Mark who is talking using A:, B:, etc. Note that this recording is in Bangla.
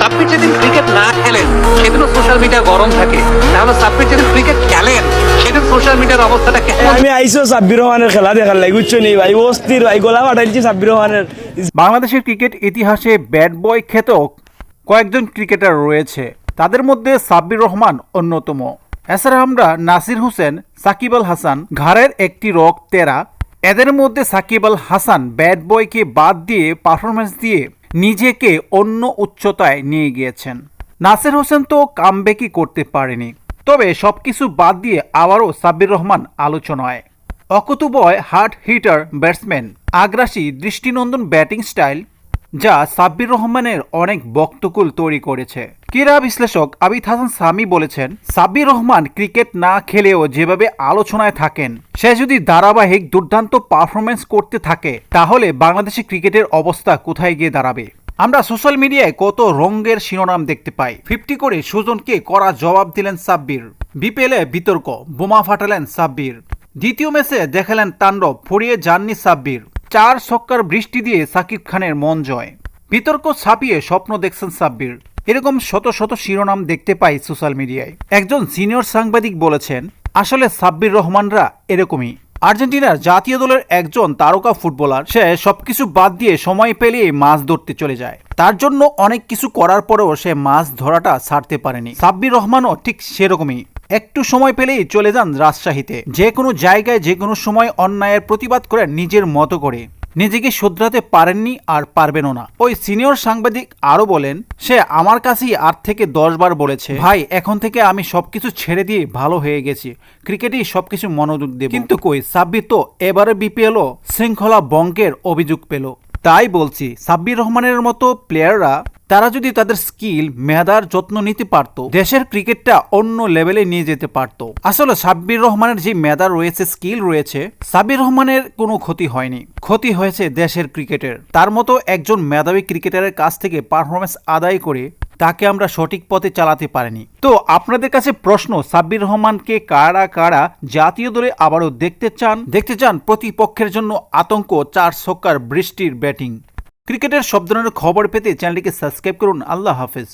A: সাব্বির যেদিন ক্রিকেট না খেলেন সেদিনও সোশ্যাল মিডিয়া গরম থাকে। তাহলে সাব্বির যেদিন ক্রিকেট খেলেন সেদিন সোশ্যাল মিডিয়ার অবস্থাটা কেমন?
B: আমি আইসো সাব্বির রহমানের খেলা দেখার লাগে বুঝছ নি ভাই অস্থির ভাই গোলা ফাটাইছি সাব্বির রহমানের।
C: বাংলাদেশের ক্রিকেট ইতিহাসে ব্যাট বয় খ্যাত কয়েকজন ক্রিকেটার রয়েছে। তাদের মধ্যে সাব্বির রহমান অন্যতম। এছাড়া আমরা নাসির হোসেন সাকিব আল হাসান ঘাড়ের একটি রক তেরা এদের মধ্যে সাকিব আল হাসান ব্যাট বয়কে বাদ দিয়ে পারফরমেন্স দিয়ে নিজেকে অন্য উচ্চতায় নিয়ে গিয়েছেন। নাসির হোসেন তো কামব্যাকই করতে পারেনি। তবে সবকিছু বাদ দিয়ে আবারও সাব্বির রহমান আলোচনায়। অকুতুবয় হার্ড হিটার ব্যাটসম্যান আগ্রাসী দৃষ্টিনন্দন ব্যাটিং স্টাইল যা সাব্বির রহমানের অনেক বক্তকুল তৈরি করেছে। ক্রীড়া বিশ্লেষক আবিদ হাসান সামি বলেছেন, সাব্বির রহমান ক্রিকেট না খেলেও যেভাবে আলোচনায় থাকেন, সে যদি ধারাবাহিক দুর্দান্ত পারফরমেন্স করতে থাকে, তাহলে বাংলাদেশি ক্রিকেটের অবস্থা কোথায় গিয়ে দাঁড়াবে? আমরা সোশ্যাল মিডিয়ায় কত রঙের শিরোনাম দেখতে পাই। ফিফটি করে সুজনকে করা জবাব দিলেন সাব্বির। বিপিএলে বিতর্ক, বোমা ফাটালেন সাব্বির। দ্বিতীয় ম্যাচে দেখালেন তাণ্ডব, ফুরিয়ে যাননি সাব্বির। চার ছক্কার বৃষ্টি দিয়ে সাকিব খানের মন জয়। বিতর্ক ছাপিয়ে স্বপ্ন দেখছেন সাব্বির। এরকম শত শত শিরোনাম দেখতে পাই সোশ্যাল মিডিয়ায়। একজন সিনিয়র সাংবাদিক বলেছেন, আসলে সাব্বির রহমানরা এরকমই। আর্জেন্টিনার জাতীয় দলের একজন তারকা ফুটবলার, সে সবকিছু বাদ দিয়ে সময় পেলেই মাছ ধরতে চলে যায়। তার জন্য অনেক কিছু করার পরেও সে মাছ ধরাটা ছাড়তে পারেনি। সাব্বির রহমানও ঠিক সেরকমই। একটু সময় পেলেই চলে যান রাজশাহীতে। যে কোনো জায়গায়, যে কোনো সময় অন্যায়ের প্রতিবাদ করে নিজের মতো করে। নিজেকে শুধরাতে পারেননি আর পারবেনও না। ওই সিনিয়র সাংবাদিক আরও বলেন, সে আমার কাছেই আট থেকে দশ বার বলেছে, ভাই, এখন থেকে আমি সবকিছু ছেড়ে দিয়ে ভালো হয়ে গেছি। ক্রিকেটেই সবকিছু মনোযোগ দেব। কিন্তু কই, সাব্বির তো এবারে বিপিএলও শৃঙ্খলা বঙ্কের অভিযোগ পেল। তাই বলছি, সাব্বির রহমানের মতো প্লেয়াররা, তারা যদি তাদের স্কিল, মেধার যত্ন নিতে পারত, দেশের ক্রিকেটটা অন্য লেভেলে নিয়ে যেতে পারত। আসলে সাব্বির রহমানের যে মেধা রয়েছে, স্কিল রয়েছে, সাব্বির রহমানের কোনো ক্ষতি হয়নি। ক্ষতি হয়েছে দেশের ক্রিকেটের। তার মতো একজন মেধাবী ক্রিকেটারের কাছ থেকে পারফরমেন্স আদায় করে তাকে আমরা সঠিক পথে চালাতে পারিনি। তো আপনাদের কাছে প্রশ্ন, সাব্বির রহমানকে কারা কারা জাতীয় দলে আবারও দেখতে চান? দেখতে চান প্রতিপক্ষের জন্য আতঙ্ক, চার ছক্কার বৃষ্টির ব্যাটিং। ক্রিকেটের সব ধরনের খবর পেতে চ্যানেলটিকে সাবস্ক্রাইব করুন। আল্লাহ হাফেজ।